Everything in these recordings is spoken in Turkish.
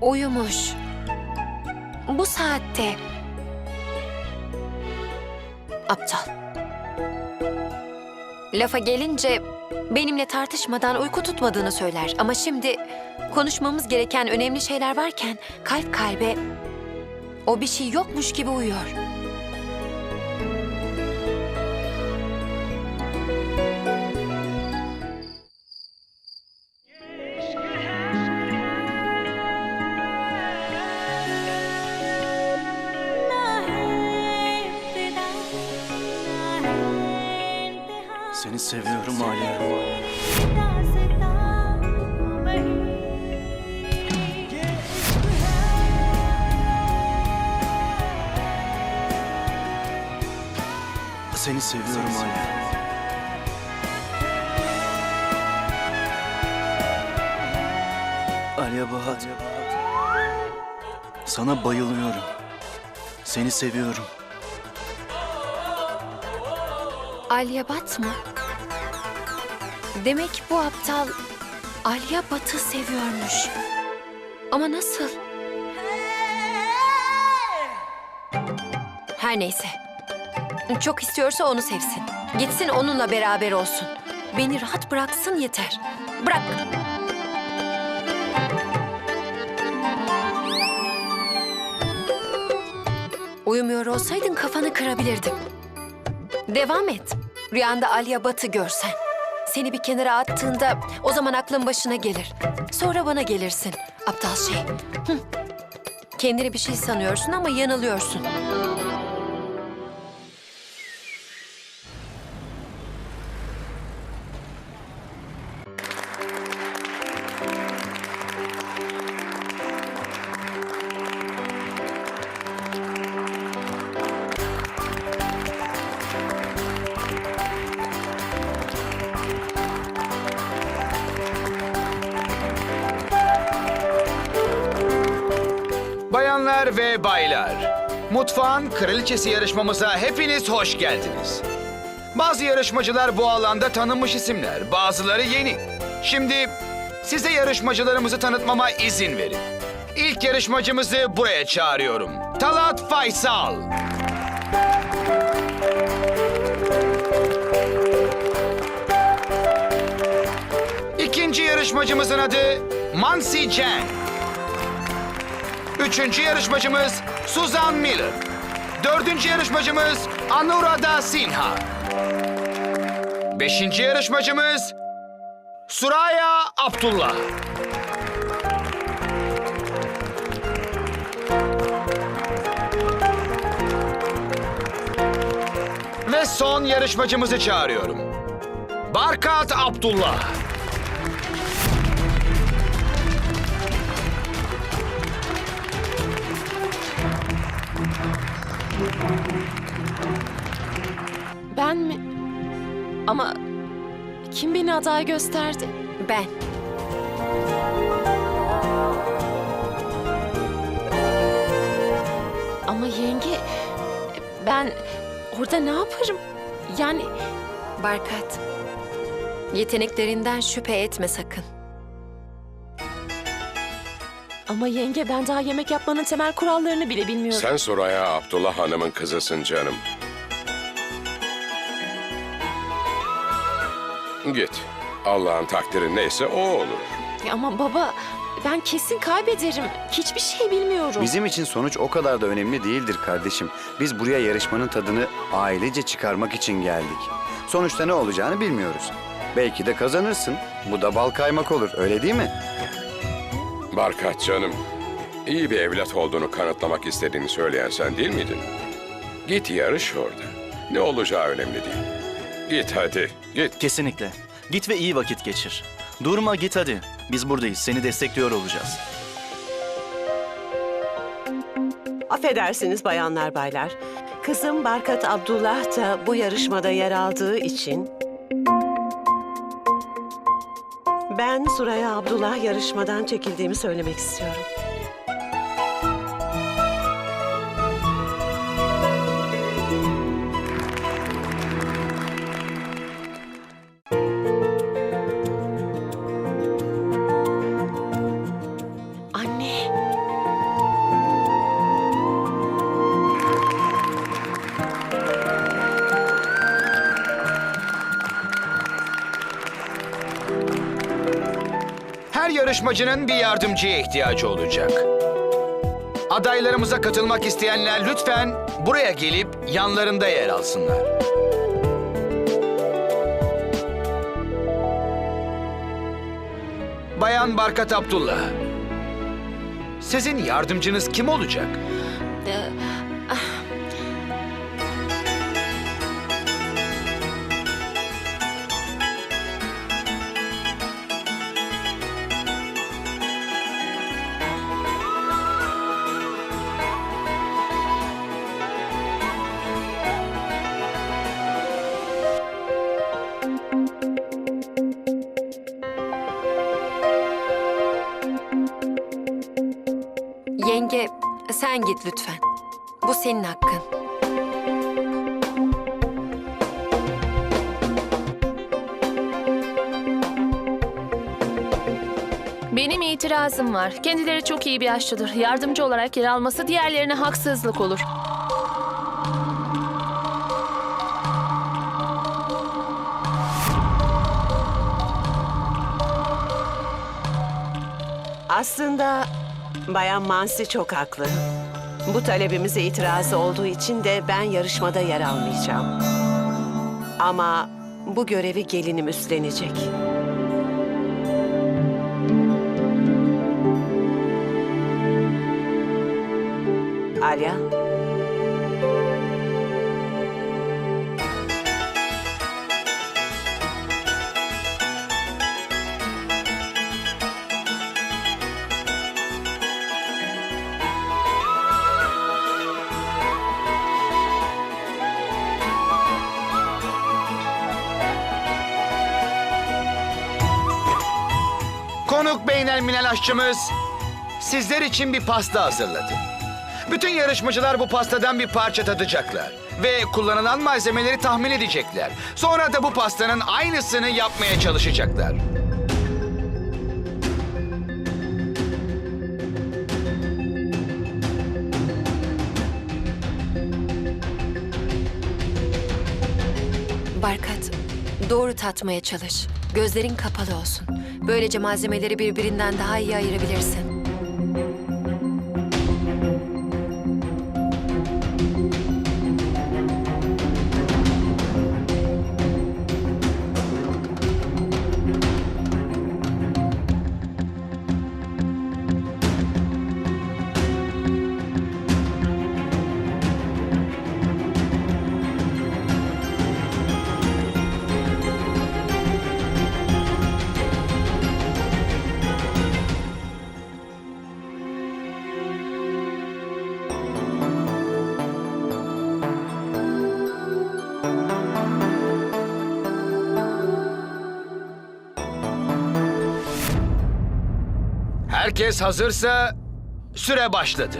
Uyumuş. Bu saatte. Aptal. Lafa gelince benimle tartışmadan uyku tutmadığını söyler. Ama şimdi konuşmamız gereken önemli şeyler varken kalp kalbe o bir şey yokmuş gibi uyuyor. Seviyorum Aliye. Seni seviyorum Aliye. Aliye Bahat. Sana bayılıyorum. Seni seviyorum. Alya Bat mı? Demek bu aptal Alya Bat'ı seviyormuş. Ama nasıl? Her neyse. Çok istiyorsa onu sevsin. Gitsin onunla beraber olsun. Beni rahat bıraksın yeter. Bırak. Uyumuyor olsaydın kafanı kırabilirdim. Devam et. Rüyanda Alya Bat'ı görsen. Seni bir kenara attığında o zaman aklın başına gelir. Sonra bana gelirsin. Aptal şey. Hı. Kendini bir şey sanıyorsun ama yanılıyorsun. Mutfağın Kraliçesi yarışmamıza hepiniz hoş geldiniz. Bazı yarışmacılar bu alanda tanınmış isimler, bazıları yeni. Şimdi size yarışmacılarımızı tanıtmama izin verin. İlk yarışmacımızı buraya çağırıyorum. Talat Faysal. İkinci yarışmacımızın adı Mansi Chen. Üçüncü yarışmacımız Suzan Miller. Dördüncü yarışmacımız Anuradha Sinha. Beşinci yarışmacımız Suraya Abdullah. Ve son yarışmacımızı çağırıyorum. Barkat Abdullah. Ben mi? Ama kim beni aday gösterdi? Ben. Ama yenge ben orada ne yaparım? Yani Barkat. Yeteneklerinden şüphe etme sakın. ama yenge ben daha yemek yapmanın temel kurallarını bile bilmiyorum. Sen Soraya Abdullah Hanım'ın kızısın canım. Git. Allah'ın takdiri neyse o olur. Ama baba ben kesin kaybederim. Hiçbir şey bilmiyorum. Bizim için sonuç o kadar da önemli değildir kardeşim. Biz buraya yarışmanın tadını ailece çıkarmak için geldik. Sonuçta ne olacağını bilmiyoruz. Belki de kazanırsın. Bu da bal kaymak olur, öyle değil mi? Barkat canım. İyi bir evlat olduğunu kanıtlamak istediğini söyleyen sen değil miydin? Git yarış orada. Ne olacağı önemli değil. Git hadi, git. Kesinlikle. Git ve iyi vakit geçir. Durma git hadi. Biz buradayız. Seni destekliyor olacağız. Affedersiniz bayanlar baylar. Kızım Barkat Abdullah da bu yarışmada yer aldığı için... Ben Suraya Abdullah yarışmadan çekildiğimi söylemek istiyorum. Yarışmacının bir yardımcıya ihtiyacı olacak. Adaylarımıza katılmak isteyenler lütfen buraya gelip yanlarında yer alsınlar. Bayan Barkat Abdullah. Sizin yardımcınız kim olacak? Senin hakkın. Benim itirazım var. Kendileri çok iyi bir aşçıdır. Yardımcı olarak yer alması diğerlerine haksızlık olur. Aslında Bayan Mansi çok haklı. Bu talebimize itirazı olduğu için de ben yarışmada yer almayacağım. Ama bu görevi gelinim üstlenecek. Alya, Konuk Beynelminel aşçımız sizler için bir pasta hazırladı. Bütün yarışmacılar bu pastadan bir parça tadacaklar ve kullanılan malzemeleri tahmin edecekler. Sonra da bu pastanın aynısını yapmaya çalışacaklar. Barkat, doğru tatmaya çalış. Gözlerin kapalı olsun. Böylece malzemeleri birbirinden daha iyi ayırabilirsin. Herkes hazırsa süre başladı.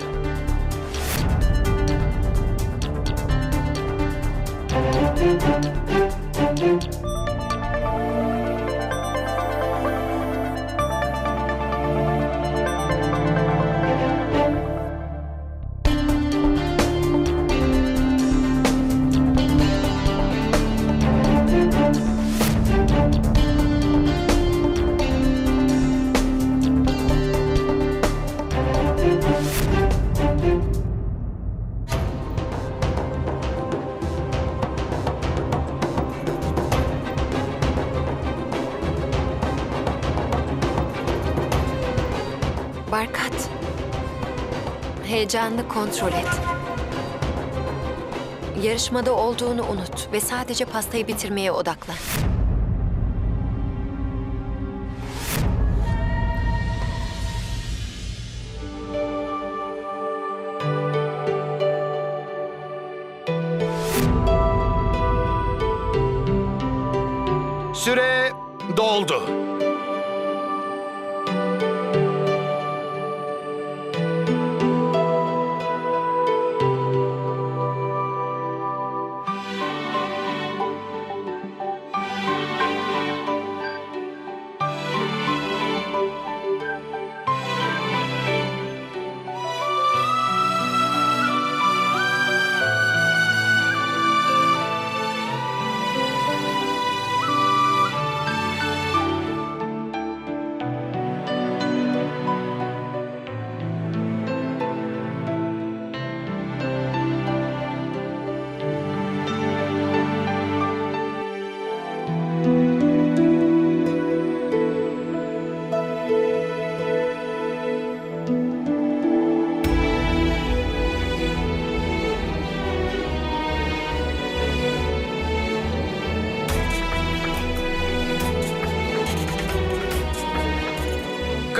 Barkat, heyecanını kontrol et. Yarışmada olduğunu unut ve sadece pastayı bitirmeye odaklan. Süre doldu.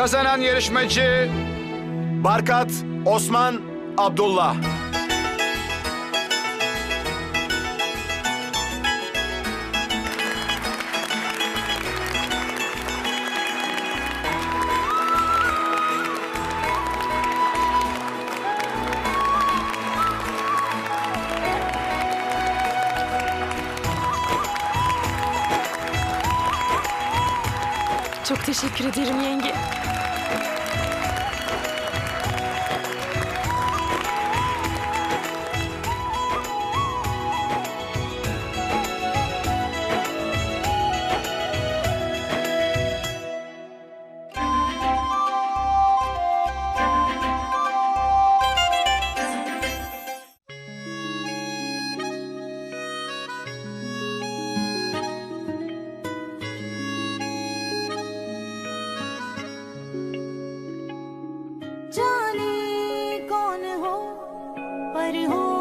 Kazanan yarışmacı Barkat Osman Abdullah. Çok teşekkür ederim yenge. पर हो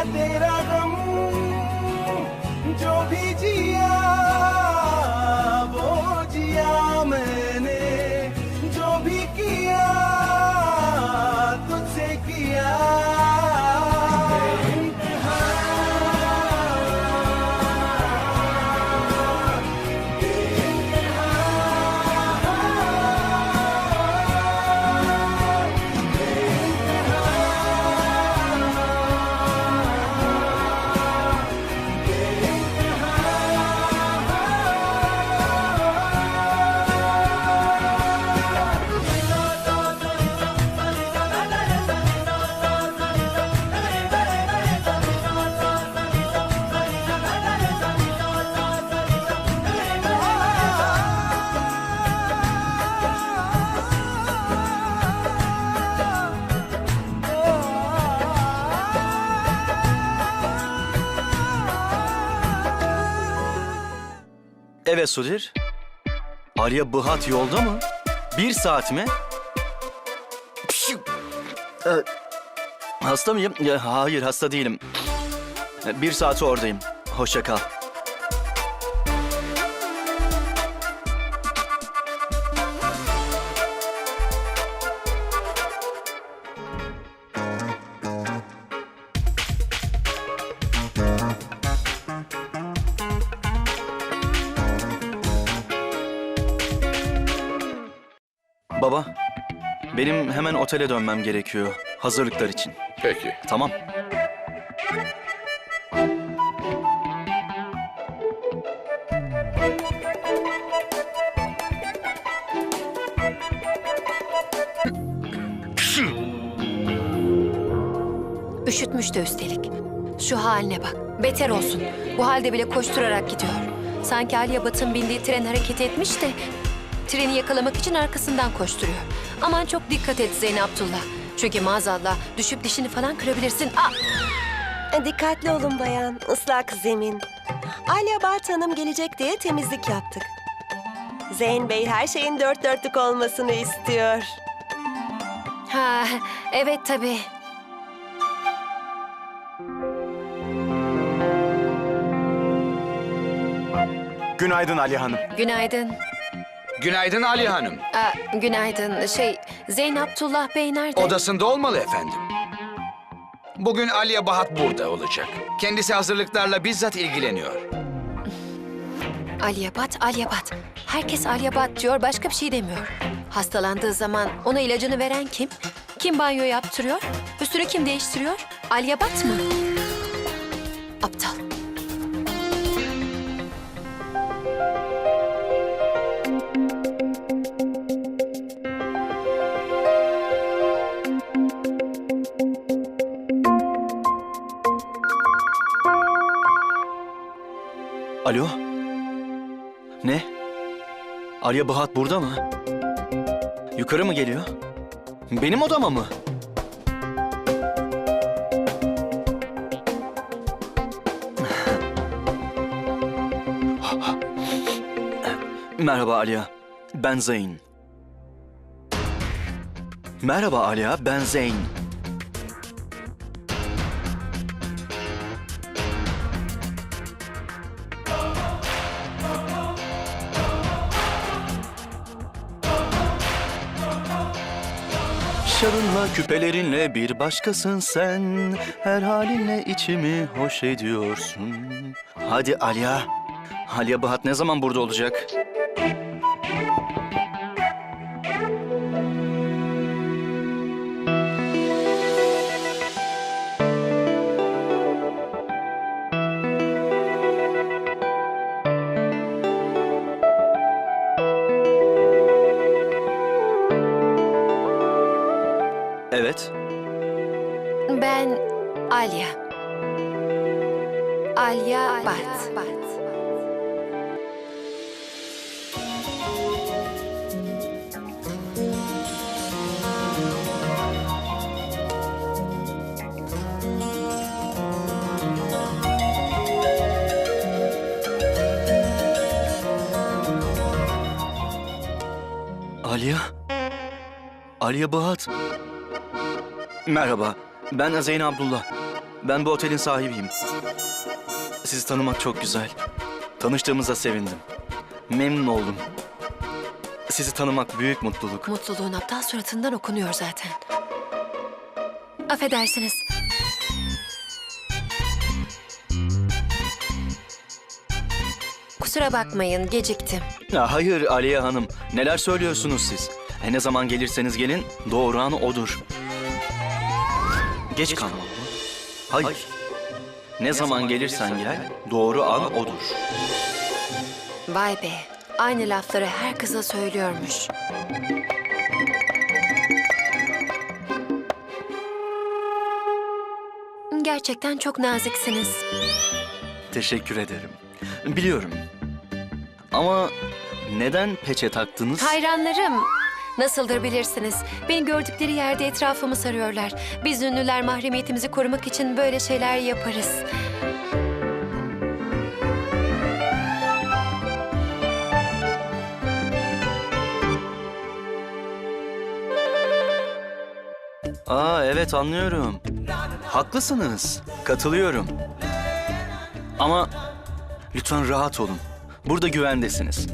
bandeira Sudir. Arya Bıhat yolda mı? Bir saat mi? Ee, hasta mıyım? Ya, hayır hasta değilim. Ee, Bir saate oradayım. Hoşça kal. Benim hemen otele dönmem gerekiyor. Hazırlıklar için. Peki. Tamam. Üşütmüş de üstelik. Şu haline bak. Beter olsun. Bu halde bile koşturarak gidiyor. Sanki Aliye Bat'ın bindiği tren hareket etmiş de treni yakalamak için arkasından koşturuyor. Aman çok dikkat et Zeynep Abdullah. Çünkü maazallah düşüp dişini falan kırabilirsin. Aa! Dikkatli olun bayan, ıslak zemin. Alya Bart Hanım gelecek diye temizlik yaptık. Zeyn Bey her şeyin dört dörtlük olmasını istiyor. Ha, evet tabii. Günaydın Ali Hanım. Günaydın. Günaydın Ali Hanım. Aa, günaydın. Şey, Zeynep Abdullah Bey nerede? Odasında olmalı efendim. Bugün Aliye Bahat burada olacak. Kendisi hazırlıklarla bizzat ilgileniyor. Alyabat, Alyabat. Herkes Alyabat diyor, başka bir şey demiyor. Hastalandığı zaman ona ilacını veren kim? Kim banyo yaptırıyor? Üstünü kim değiştiriyor? Alyabat mı? Aptal. Alya Bahat burada mı? Yukarı mı geliyor? Benim odama mı? Merhaba Alya. Ben Zeyn. Merhaba Alya, ben Zeyn. Küpelerinle bir başkasın sen. Her halinle içimi hoş ediyorsun. Hadi Alya. Alya Bahat ne zaman burada olacak? Alya. Alya Bat. Alya? Alya Bahat. Merhaba, ben Zeyn Abdullah. Ben bu otelin sahibiyim. Sizi tanımak çok güzel. Tanıştığımıza sevindim. Memnun oldum. Sizi tanımak büyük mutluluk. Mutluluğun aptal suratından okunuyor zaten. Affedersiniz. Kusura bakmayın, geciktim. Ya hayır Aliye Hanım, neler söylüyorsunuz siz? E ne zaman gelirseniz gelin, doğru an odur. Geç kalma. Hayır. Ne zaman gelirsen gel, doğru an odur. Vay be, aynı lafları her kıza söylüyormuş. Gerçekten çok naziksiniz. Teşekkür ederim. Biliyorum. Ama neden peçe taktınız? Hayranlarım. Nasıldır bilirsiniz. Beni gördükleri yerde etrafımı sarıyorlar. Biz ünlüler mahremiyetimizi korumak için böyle şeyler yaparız. Aa evet anlıyorum. Haklısınız. Katılıyorum. Ama lütfen rahat olun. Burada güvendesiniz.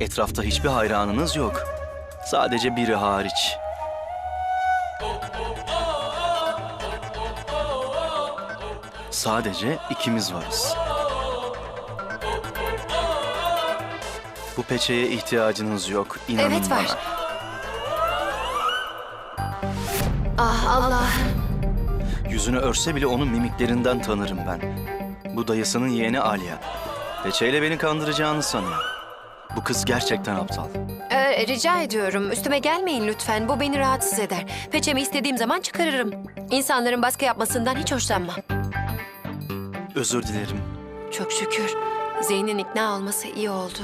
Etrafta hiçbir hayranınız yok. Sadece biri hariç. Sadece ikimiz varız. Bu peçeye ihtiyacınız yok. İnanın Evet, var. bana. Ah Allah. Yüzünü örse bile onun mimiklerinden tanırım ben. Bu dayısının yeğeni Alya. Peçeyle beni kandıracağını sanıyor. Bu kız gerçekten aptal. Ee, rica ediyorum üstüme gelmeyin lütfen. Bu beni rahatsız eder. Peçemi istediğim zaman çıkarırım. İnsanların baskı yapmasından hiç hoşlanmam. Özür dilerim. Çok şükür. Zeyn'in ikna olması iyi oldu.